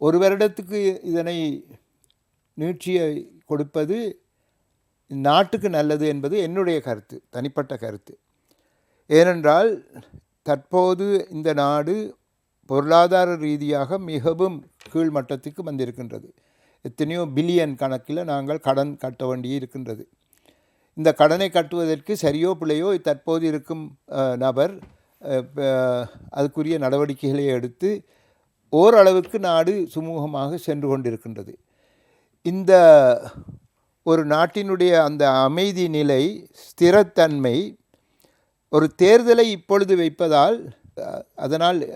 ஒரு வருடத்துக்கு இதனை நீட்சியை கொடுப்பது நாட்டுக்கு நல்லது என்பது என்னுடைய கருத்து தனிப்பட்ட கருத்து. ஏனென்றால் தற்போது இந்த நாடு பொருளாதார ரீதியாக மிகவும் கீழ்மட்டத்துக்கு வந்திருக்கின்றது. எத்தனையோ பில்லியன் கணக்கில் நாங்கள் கடன் கட்ட வேண்டி இருக்கின்றது. இந்த கடனை கட்டுவதற்கு சரியோ பிள்ளையோ தற்போது இருக்கும் நபர் அதுக்குரிய நடவடிக்கைகளை எடுத்து ஓரளவுக்கு நாடு சுமூகமாக சென்று கொண்டிருக்கின்றது. இந்த ஒரு நாட்டினுடைய அந்த அமைதி நிலை ஸ்திரத்தன்மை ஒரு தேர்தலை இப்பொழுது வைப்பதால் அதனால்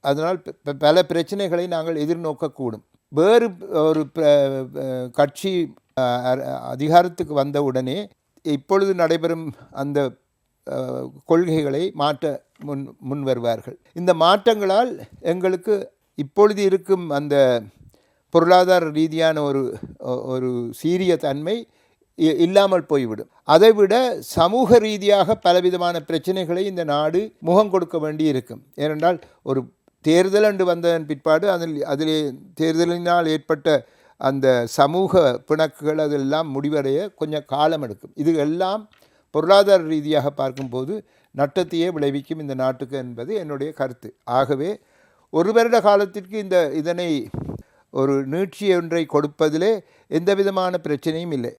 அதனால் பல பிரச்சனைகளை நாங்கள் எதிர்நோக்கக்கூடும். வேறு ஒரு கட்சி அதிகாரத்துக்கு அ- அதிகாரத்துக்கு வந்தவுடனே இப்பொழுது நடைபெறும் அந்த கொள்கைகளை மாற்ற முன் முன் வருவார்கள் இந்த மாற்றங்களால் எங்களுக்கு இப்பொழுது இருக்கும் அந்த பொருளாதார ரீதியான ஒரு ஒரு சீரிய தன்மை இ- இல்லாமல் போய்விடும். அதைவிட சமூக ரீதியாக பலவிதமான பிரச்சனைகளை இந்த நாடு முகம் கொடுக்க வேண்டி இருக்கும் ஏனென்றால் ஒரு தேர்தல் என்று வந்ததன் பிற்பாடு அதில் அதிலே தேர்தலினால் ஏற்பட்ட அந்த சமூக பிணக்குகள் அதெல்லாம் முடிவடைய கொஞ்சம் காலம் எடுக்கும். இது எல்லாம் பொருளாதார ரீதியாக பார்க்கும்போது நட்டத்தையே விளைவிக்கும் இந்த நாட்டுக்கு என்பது என்னுடைய கருத்து. ஆகவே ஒரு வருட காலத்திற்கு இந்த இதனை ஒரு நீட்சி ஒன்றை கொடுப்பதிலே எந்த விதமான பிரச்சனையும் இல்லை.